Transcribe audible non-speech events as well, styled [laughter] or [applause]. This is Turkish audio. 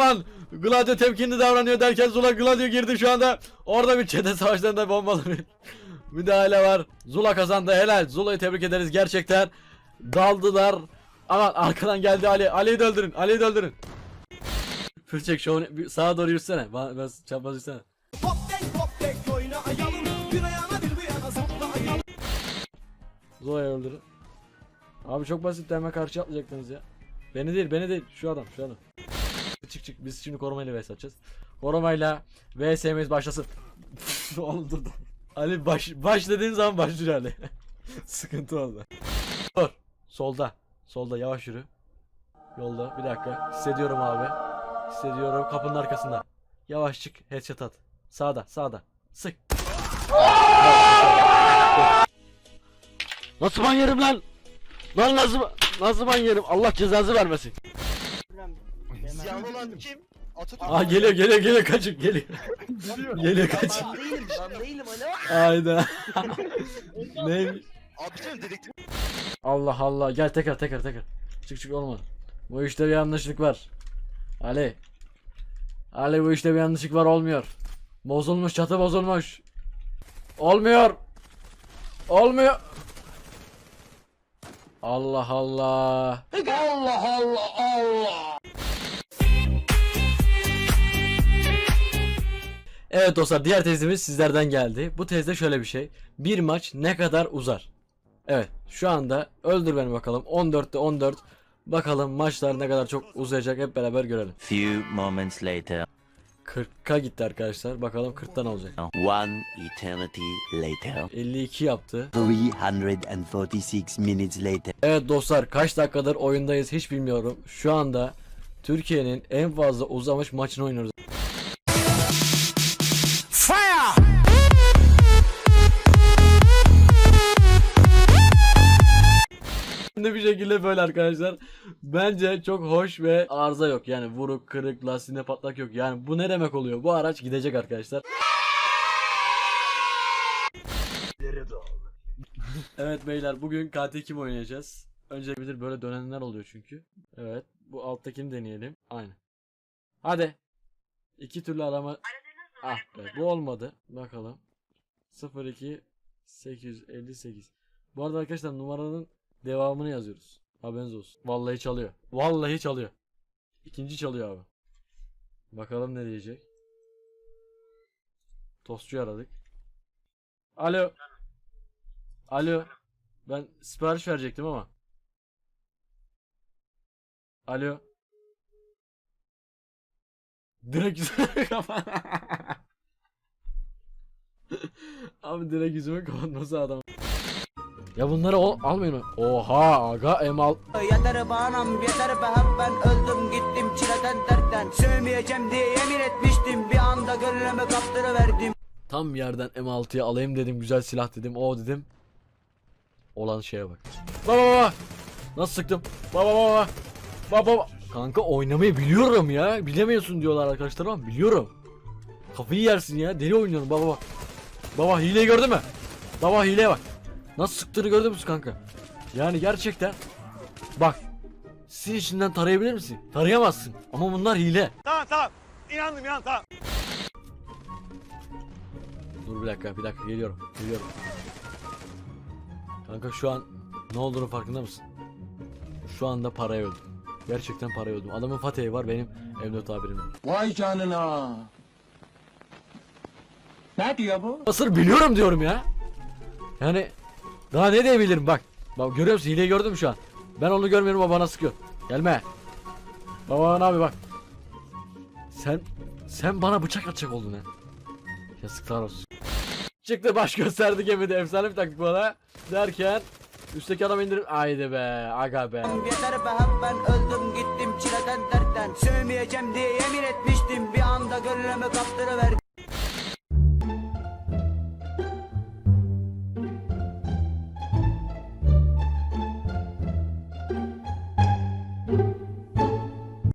Aman Gladio temkinli davranıyor derken Zula Gladio girdi şu anda. Orada bir çete savaşlarında bombalı bir [laughs] müdahale var. Zula kazandı helal. Zula'yı tebrik ederiz gerçekten. Daldılar. Aman arkadan geldi Ali. Ali'yi de öldürün. Ali'yi de öldürün. Fırçek şovunu sağa doğru yürüsene. Bana biraz çapraz yürüsene. Zula'yı öldürün. Abi çok basit hemen karşı atlayacaktınız ya. Beni değil beni değil şu adam şu adam. Çık çık biz şimdi korumayla vs atacağız. Korumayla vs'miz başlasın. [laughs] Oğlum dur. Ali baş, baş dediğin zaman başlıyor Ali. [laughs] Sıkıntı oldu. Dur. Solda. Solda yavaş yürü. Yolda bir dakika. Hissediyorum abi. Hissediyorum kapının arkasında. Yavaş çık headshot at. Sağda sağda. Sık. Nasıl ban yerim lan? Lan nasıl nasıl ban yerim? Allah cezası vermesin. Ziyan olan kim? Atatürk. Aa geliyor geliyor geliyor kaçın geliyor. geliyor kaçın. Ben değilim, ben değilim alo. Hayda. Neymiş? Abicim dedektif. Allah Allah gel tekrar tekrar tekrar. Çık çık olmadı. Bu işte bir yanlışlık var. Ali. Ali bu işte bir yanlışlık var olmuyor. Bozulmuş çatı bozulmuş. Olmuyor. Olmuyor. Allah Allah. Allah Allah Allah. Evet dostlar diğer tezimiz sizlerden geldi. Bu tezde şöyle bir şey. Bir maç ne kadar uzar? Evet şu anda öldür beni bakalım 14'te 14 bakalım maçlar ne kadar çok uzayacak hep beraber görelim. Few moments later, 40'a gitti arkadaşlar bakalım 40'tan olacak. one eternity later, 52 yaptı. 346 minutes later. Evet dostlar kaç dakikadır oyundayız hiç bilmiyorum. Şu anda Türkiye'nin en fazla uzamış maçını oynuyoruz. Şimdi bir şekilde böyle arkadaşlar. Bence çok hoş ve arıza yok. Yani vuruk, kırık, lastiğinde patlak yok. Yani bu ne demek oluyor? Bu araç gidecek arkadaşlar. evet beyler bugün katil kim oynayacağız? Önce bilir böyle dönenler oluyor çünkü. Evet bu alttakini deneyelim. Aynı. Hadi. İki türlü arama. Ah be bu olmadı. Bakalım. 02 858. Bu arada arkadaşlar numaranın devamını yazıyoruz. Haberiniz olsun. Vallahi çalıyor. Vallahi çalıyor. İkinci çalıyor abi. Bakalım ne diyecek. Tostçu aradık. Alo. Alo. Ben sipariş verecektim ama. Alo. Direkt yüzüme [laughs] kapat. [laughs] Abi direkt yüzüme kapatması adam. Ya bunları o almayın mı? Oha aga M6 Yeter bağnam yeter be hep ben öldüm gittim çileden dertten. Sövmeyeceğim diye yemin etmiştim bir anda gönlümü kaptırıverdim. Tam yerden M6'yı alayım dedim güzel silah dedim o dedim. Olan şeye bak. Baba baba Nasıl sıktım? Baba baba Baba baba Kanka oynamayı biliyorum ya. Bilemiyorsun diyorlar arkadaşlar ama biliyorum. Kafayı yersin ya. Deli oynuyorum. Baba bak Baba hileyi gördün mü? Baba hileye bak Nasıl sıktığını gördün müsün kanka Yani gerçekten Bak Sizin içinden tarayabilir misin? Tarayamazsın ama bunlar hile Tamam tamam. İnandım inan tamam. Dur bir dakika bir dakika geliyorum geliyorum. Kanka şu an ne olduğunu farkında mısın? Şu anda paraya öldüm. Gerçekten paraya öldüm. Adamın Fatih'i var benim M4 tabirim. yok. Vay canına. Ne diyor bu? Nasıl biliyorum diyorum ya. Yani daha ne diyebilirim bak. Bak görüyor musun hileyi gördün mü şu an? Ben onu görmüyorum o bana sıkıyor. Gelme. Baba ne abi bak. Sen sen bana bıçak atacak oldun ha. Yazıklar olsun. Çıktı baş gösterdi gemide efsane bir taktik bana. Derken üstteki adam indirip haydi be aga be. Yeter be ben öldüm gittim çileden dertten Sövmeyeceğim diye yemin etmiştim bir anda gönlümü kaptırıverdim